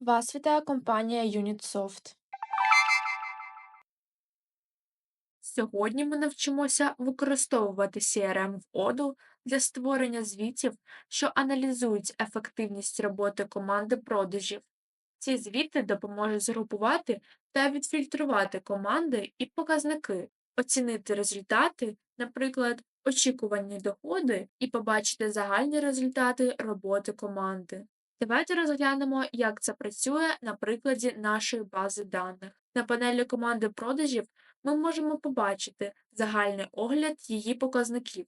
Вас вітає компанія UnitSoft. Сьогодні ми навчимося використовувати CRM в Odoo для створення звітів, що аналізують ефективність роботи команди продажів. Ці звіти допоможуть згрупувати та відфільтрувати команди і показники, оцінити результати, наприклад, очікувані доходи, і побачити загальні результати роботи команди. Давайте розглянемо, як це працює на прикладі нашої бази даних. На панелі команди продажів ми можемо побачити загальний огляд її показників.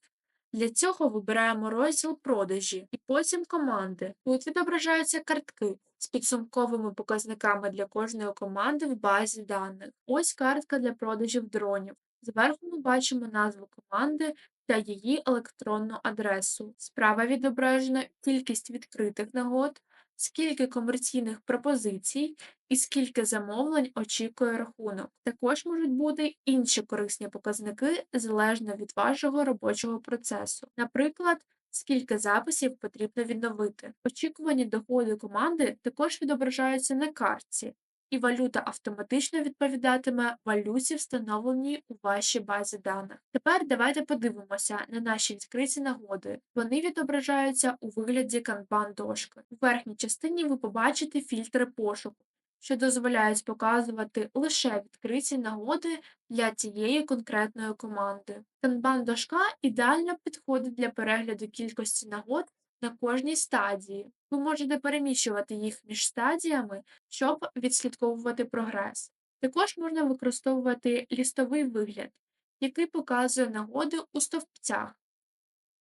Для цього вибираємо розділ продажі і потім команди. Тут відображаються картки з підсумковими показниками для кожної команди в базі даних. Ось картка для продажів дронів. Зверху ми бачимо назву команди та її електронну адресу. Справа відображена кількість відкритих нагод, скільки комерційних пропозицій і скільки замовлень очікує рахунок. Також можуть бути інші корисні показники залежно від вашого робочого процесу. Наприклад, скільки записів потрібно відновити. Очікувані доходи команди також відображаються на картці, і валюта автоматично відповідатиме валюті, встановленій у вашій базі даних. Тепер давайте подивимося на наші відкриті нагоди. Вони відображаються у вигляді канбан дошки. У верхній частині ви побачите фільтри пошуку, що дозволяють показувати лише відкриті нагоди для цієї конкретної команди. Канбан дошка ідеально підходить для перегляду кількості нагод на кожній стадії. Ви можете переміщувати їх між стадіями, щоб відслідковувати прогрес. Також можна використовувати лістовий вигляд, який показує нагоди у стовпцях.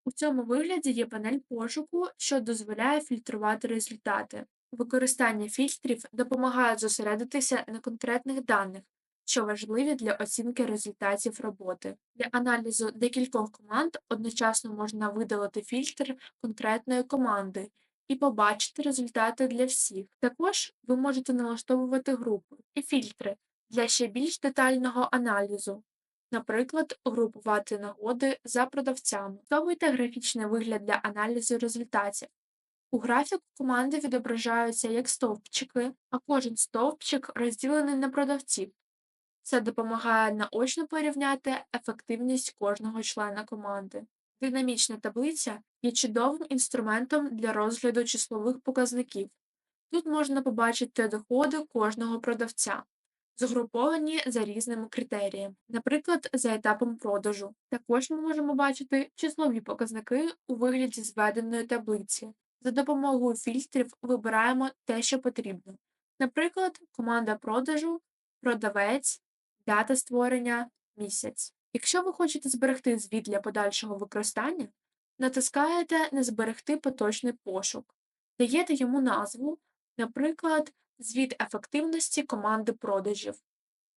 У цьому вигляді є панель пошуку, що дозволяє фільтрувати результати. Використання фільтрів допомагає зосередитися на конкретних даних, що важливі для оцінки результатів роботи. Для аналізу декількох команд одночасно можна видалити фільтр конкретної команди і побачити результати для всіх. Також ви можете налаштовувати групи і фільтри для ще більш детального аналізу. Наприклад, групувати нагоди за продавцями. Ставуйте графічний вигляд для аналізу результатів. У графіку команди відображаються як стовпчики, а кожен стовпчик розділений на продавців. Це допомагає наочно порівняти ефективність кожного члена команди. Динамічна таблиця є чудовим інструментом для розгляду числових показників. Тут можна побачити доходи кожного продавця, згруповані за різними критеріями, наприклад, за етапом продажу. Також ми можемо бачити числові показники у вигляді зведеної таблиці. За допомогою фільтрів вибираємо те, що потрібно. Наприклад, команда продажу, продавець, дата створення, місяць. Якщо ви хочете зберегти звіт для подальшого використання, натискаєте на Зберегти поточний пошук, даєте йому назву, наприклад, звіт ефективності команди продажів,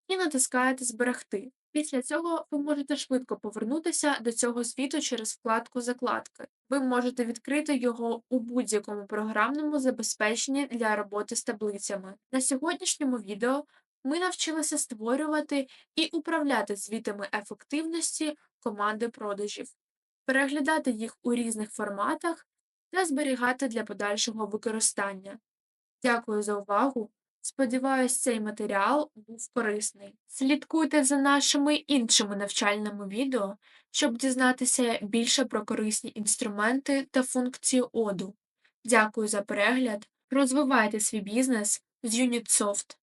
і натискаєте Зберегти. Після цього ви можете швидко повернутися до цього звіту через вкладку Закладки. Ви можете відкрити його у будь-якому програмному забезпеченні для роботи з таблицями. На сьогоднішньому відео ми навчилися створювати і управляти звітами ефективності команди продажів, переглядати їх у різних форматах та зберігати для подальшого використання. Дякую за увагу! Сподіваюсь, цей матеріал був корисний. Слідкуйте за нашими іншими навчальними відео, щоб дізнатися більше про корисні інструменти та функції оду. Дякую за перегляд. Розвивайте свій бізнес з UnitSoft.